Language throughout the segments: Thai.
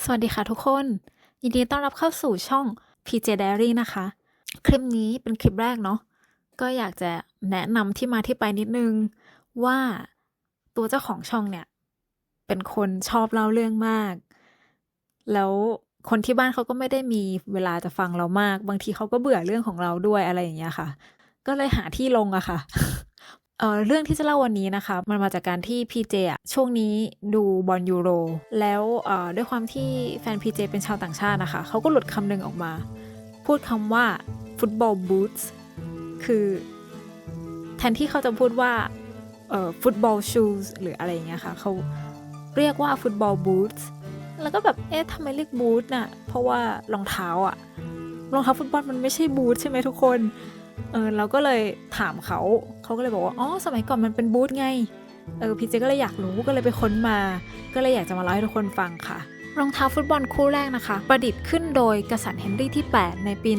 สวัสดีค่ะทุกคน ยินดีต้อนรับเข้าสู่ช่อง PJ Diary นะคะ คลิปนี้เป็นคลิปแรกเนาะก็อยากจะแนะนำที่มาที่ไปนิดนึง ว่าตัวเจ้าของช่องเนี่ย เป็นคนชอบเล่าเรื่องมาก แล้วคนที่บ้านเขาก็ไม่ได้มีเวลาจะฟังเรามาก บางทีเขาก็เบื่อเรื่องของเราด้วยอะไรอย่างเงี้ยค่ะ ก็เลยหาที่ลงอะค่ะ เออเรื่องที่จะเล่าวันนี้นะคะ มันมาจากการที่พีเจอะช่วงนี้ดูบอลยูโร แล้วเออด้วยความที่แฟนพีเจเป็นชาวต่างชาตินะคะ เขาก็หลุดคำหนึ่งออกมา พูดคำว่าฟุตบอลบูทส์คือแทนที่เขาจะพูดว่าเออฟุตบอลชูสหรืออะไรเงี้ยค่ะเขาเรียกว่าฟุตบอลบูทส์แล้วก็แบบเอ๊ะทำไมเรียกบูทน่ะเพราะว่ารองเท้าอะรองเท้าฟุตบอลมันไม่ใช่บูทใช่ไหมทุกคนเออเราก็เลยถามเขา เขาก็เลยบอกว่า อ๋อ สมัยก่อนมันเป็นบูธไง เออ พี่เจก็เลยอยากรู้ ก็เลยไปค้นมา ก็เลยอยากจะมาเล่าให้ทุกคนฟังค่ะ รองเท้าฟุตบอลคู่แรกนะคะ ประดิษฐ์ขึ้นโดยกษัตริย์เฮนรี่ที่ 8 ในปี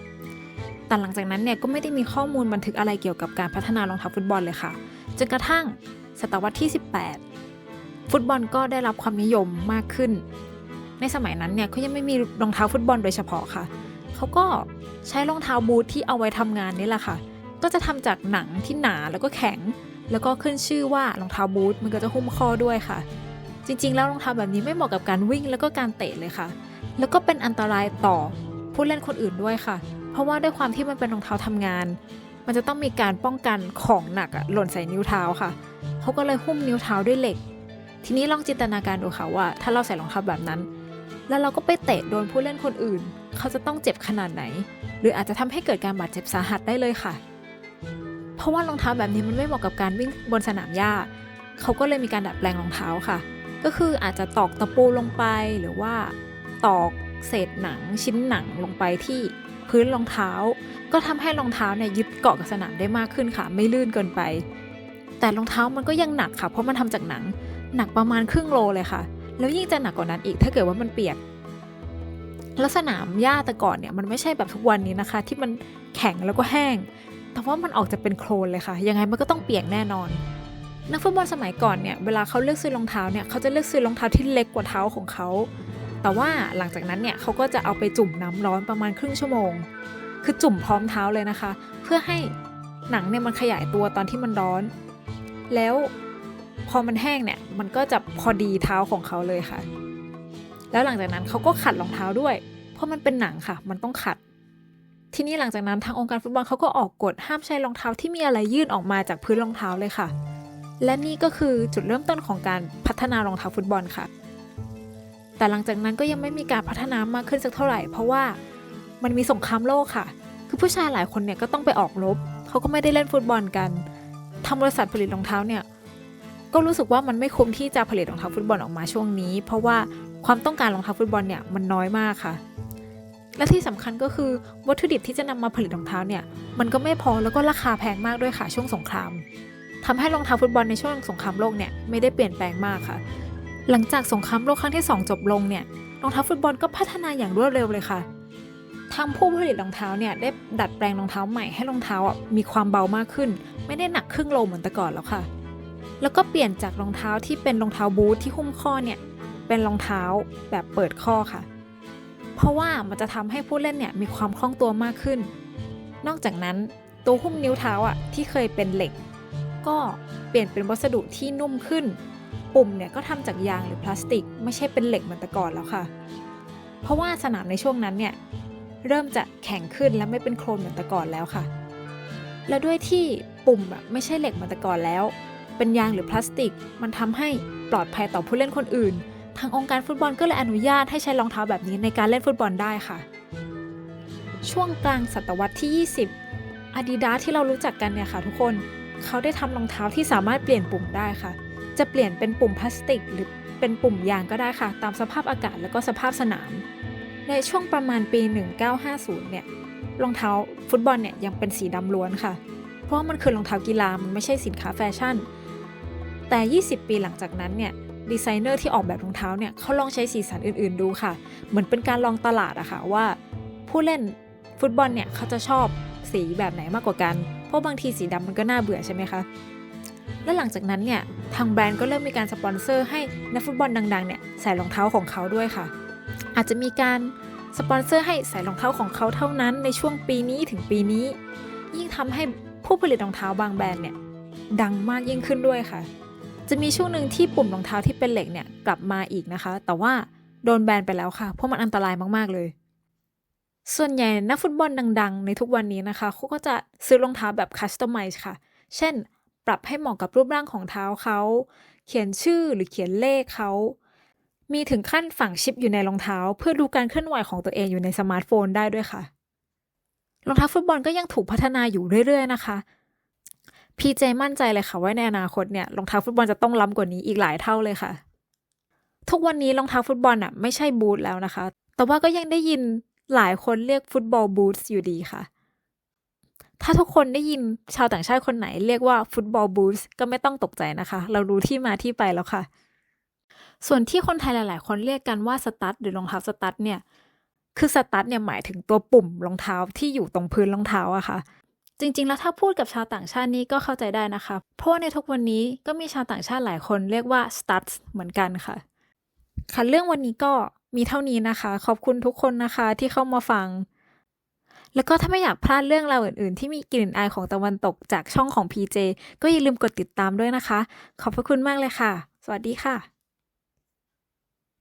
1526 แต่หลังจากนั้นเนี่ยก็ไม่ได้มีข้อมูลบันทึกอะไรเกี่ยวกับการพัฒนารองเท้าฟุตบอลเลยค่ะ จนกระทั่งศตวรรษที่ 18 ฟุตบอลก็ได้รับความนิยมมากขึ้น ในสมัยนั้นเนี่ยก็ยังไม่มีรองเท้าฟุตบอลโดยเฉพาะค่ะ เขาก็ใช้รองเท้าบูทที่เอาไว้ทำงานนี่แหละค่ะ ก็จะทำจากหนังที่หนาแล้วก็แข็ง แล้วก็ขึ้นชื่อว่ารองเท้าบูทมันก็จะหุ้มข้อด้วยค่ะ จริง ๆ แล้วรองเท้าแบบนี้ไม่เหมาะกับการวิ่งแล้วก็การเตะเลยค่ะ แล้วก็เป็นอันตรายต่อผู้เล่นคนอื่นด้วยค่ะ เพราะว่าด้วยความที่มันเป็นรองเท้าทำงาน มันจะต้องมีการป้องกันของหนักอะหล่นใส่นิ้วเท้าค่ะเขาก็เลยหุ้มนิ้วเท้าด้วยเหล็ก ทีนี้ลองจินตนาการดูค่ะว่า ถ้าเราใส่รองเท้าแบบนั้น แล้วเราก็ไปเตะโดนผู้เล่นคนอื่น เขาจะต้องเจ็บขนาดไหน หรืออาจจะทำให้เกิดการบาดเจ็บสาหัสได้เลยค่ะ เพราะว่ารองเท้าแบบนี้มันไม่เหมาะกับการวิ่งบนสนามหญ้า เขาก็เลยมีการดัดแปลงรองเท้าค่ะ ก็คืออาจจะตอกตะปูลงไปหรือว่าตอกเศษหนังชิ้นหนังลงไปที่พื้นรองเท้า ก็ทำให้รองเท้าเนี่ยยึดเกาะกับสนามได้มากขึ้นค่ะ ไม่ลื่นเกินไป แต่รองเท้ามันก็ยังหนักค่ะ เพราะมันทำจากหนัง หนักประมาณครึ่งโลเลยค่ะ แล้วยิ่งจะหนักกว่านั้นอีกถ้าเกิดว่ามันเปียกแล้วสนามหญ้าแต่ก่อนเนี่ยมันไม่ใช่แบบทุกวันนี้นะคะ ที่มันแข็งแล้วก็แห้ง แต่ว่ามันออกจะเป็นโคลนเลยค่ะ ยังไงมันก็ต้องเปียกแน่นอน นักฟุตบอลสมัยก่อนเนี่ย เวลาเขาเลือกซื้อรองเท้าเนี่ย เขาจะเลือกซื้อรองเท้าที่เล็กกว่าเท้าของเขา แต่ว่าหลังจากนั้นเนี่ยเขาก็จะเอาไปจุ่มน้ำร้อนประมาณครึ่งชั่วโมง คือจุ่มพร้อมเท้าเลยนะคะ เพื่อให้หนังเนี่ยมันขยายตัวตอนที่มันร้อน แล้วพอมันแห้งเนี่ย มันก็จะพอดีเท้าของเขาเลยค่ะ แล้วหลังจากนั้นเขาก็ขัดรองเท้าด้วย เพราะมันเป็นหนังค่ะ มันต้องขัด ทีนี้หลังจากนั้นทางองค์การฟุตบอลเขาก็ออกกฎห้ามใช้รองเท้าที่มีอะไรยื่นออกมาจากพื้นรองเท้าเลยค่ะ และนี่ก็คือจุดเริ่มต้นของการพัฒนารองเท้าฟุตบอลค่ะ แต่หลังจากนั้นก็ยังไม่มีการพัฒนามากขึ้นสักเท่าไหร่ เพราะว่ามันมีสงครามโลกค่ะ คือผู้ชายหลายคนเนี่ยก็ต้องไปออกรบเขาก็ไม่ได้เล่นฟุตบอลกันทางบริษัทผลิตรองเท้าเนี่ยก็รู้สึกว่ามันไม่คุ้มที่จะผลิตรองเท้าฟุตบอลออกมาช่วงนี้ เพราะว่าความต้องการรองเท้าฟุตบอลเนี่ยมันน้อยมากค่ะ และที่สำคัญก็คือวัตถุดิบที่จะนำมาผลิตรองเท้าเนี่ยมันก็ไม่พอแล้วก็ราคาแพงมากด้วยค่ะช่วงสงครามทำให้รองเท้าฟุตบอลในช่วงสงครามโลกเนี่ยไม่ได้เปลี่ยนแปลงมากค่ะ หลังจากสงครามโลกครั้งที่ 2 จบลงเนี่ยรองเท้าฟุตบอลก็พัฒนาอย่างรวดเร็วเลยค่ะทางผู้ผลิตรองเท้าเนี่ยได้ดัดแปลงรองเท้าใหม่ให้รองเท้าอะมีความเบามากขึ้น ไม่ได้หนักครึ่งโลเหมือนแต่ก่อนแล้วค่ะ แล้วก็เปลี่ยนจากรองเท้าที่เป็นรองเท้าบูทที่หุ้มข้อเนี่ยเป็นรองเท้าแบบเปิดข้อค่ะ เพราะว่ามันจะทำให้ผู้เล่นเนี่ยมีความคล่องตัวมากขึ้น นอกจากนั้นตัวหุ้มนิ้วเท้าอะที่เคยเป็นเหล็ก ก็เปลี่ยนเป็นวัสดุที่นุ่มขึ้น ปุ่มเนี่ยก็ทำจากยางหรือพลาสติก ไม่ใช่เป็นเหล็กเหมือนแต่ก่อนแล้วค่ะ เพราะว่าสนามในช่วงนั้นเนี่ยเริ่มจะแข็งขึ้นและไม่เป็นโคลนเหมือนแต่ก่อนแล้วค่ะ และด้วยที่ปุ่มแบบไม่ใช่เหล็กเหมือนแต่ก่อนแล้ว เป็นยางหรือพลาสติก มันทำให้ปลอดภัยต่อผู้เล่นคนอื่น ทางองค์การฟุตบอลก็เลยอนุญาตให้ใช้รองเท้าแบบนี้ในการเล่นฟุตบอลได้ค่ะ ช่วงกลางศตวรรษที่ 20 Adidas ที่เรารู้จักกันเนี่ยค่ะ ทุกคนเขาได้ทำรองเท้าที่สามารถเปลี่ยนปุ่มได้ค่ะ จะเปลี่ยนเป็นปุ่มพลาสติก หรือเป็นปุ่มยางก็ได้ค่ะ ตามสภาพอากาศและก็สภาพสนาม ในช่วงประมาณปี 1950 เนี่ยรองเท้าฟุตบอลเนี่ยยังเป็นสีดำล้วนค่ะ เพราะว่ามันคือรองเท้ากีฬามันไม่ใช่สินค้าแฟชั่น แต่ 20 ปีหลังจากนั้นเนี่ย ดีไซเนอร์ที่ออกแบบรองเท้าเนี่ยเขาลองใช้สีสันอื่นๆดูค่ะ เหมือนเป็นการลองตลาดอะค่ะว่าผู้เล่นฟุตบอลเนี่ยเขาจะชอบสีแบบไหนมากกว่ากัน เพราะบางทีสีดำมันก็น่าเบื่อใช่ไหมคะ และหลังจากนั้นเนี่ยทางแบรนด์ก็เริ่มมีการสปอนเซอร์ให้นักฟุตบอลดังๆเนี่ยใส่รองเท้าของเขาด้วยค่ะ อาจจะมีการสปอนเซอร์ให้ใส่รองเท้าของเขาเท่านั้นในช่วงปีนี้ถึงปีนี้ ยิ่งทำให้ผู้ผลิตรองเท้าบางแบรนด์เนี่ยดังมากยิ่งขึ้นด้วยค่ะ จะมีช่วงหนึ่งที่ปุ่มรองเท้าที่เป็นเหล็กเนี่ยกลับมาอีกนะคะ แต่ว่าโดนแบนไปแล้วค่ะ เพราะมันอันตรายมากๆเลย ส่วนใหญ่นักฟุตบอลดัง ๆ ในทุกวันนี้นะคะเขาก็จะซื้อรองเท้าแบบคัสตอมไมซ์ค่ะ เช่น ปรับให้เหมาะกับรูปร่างของเท้าเขา เขียนชื่อหรือเขียนเลขเขา มีถึงขั้นฝังชิปอยู่ในรองเท้า เพื่อดูการเคลื่อนไหวของตัวเองอยู่ในสมาร์ทโฟนได้ด้วยค่ะ รองเท้าฟุตบอลก็ยังถูกพัฒนาอยู่เรื่อย ๆ นะคะ พีเจมั่นใจเลยค่ะว่าในอนาคตเนี่ยรองเท้าฟุตบอลจะต้องล้ำกว่านี้อีกหลายเท่าเลยค่ะ ทุกวันนี้รองเท้าฟุตบอลอะไม่ใช่บูทแล้วนะคะ แต่ว่าก็ยังได้ยินหลายคนเรียกฟุตบอลบูทอยู่ดีค่ะ ถ้าทุกคนได้ยินชาวต่างชาติคนไหนเรียกว่าฟุตบอลบูทก็ไม่ต้องตกใจนะคะ เรารู้ที่มาที่ไปแล้วค่ะ ส่วนที่คนไทยหลาย ๆ คนเรียกกันว่าสตั๊ดหรือรองเท้าสตั๊ดเนี่ยคือสตั๊ดเนี่ยหมายถึงตัวปุ่มรองเท้าที่อยู่ตรงพื้นรองเท้าอะค่ะ จริง ๆ แล้วถ้าพูดกับชาวต่างชาตินี้ก็เข้าใจได้นะคะ เพราะว่าในทุกวันนี้ก็มีชาวต่างชาติหลายคนเรียกว่า studs เหมือนกันค่ะ ค่ะเรื่องวันนี้ก็มีเท่านี้นะคะ ขอบคุณทุกคนนะคะที่เข้ามาฟัง แล้วก็ถ้าไม่อยากพลาดเรื่องราวอื่น ๆ ที่มีกลิ่นอายของตะวันตกจากช่องของ PJ ก็อย่าลืมกดติดตามด้วยนะคะ ขอบพระคุณมากเลยค่ะ สวัสดีค่ะ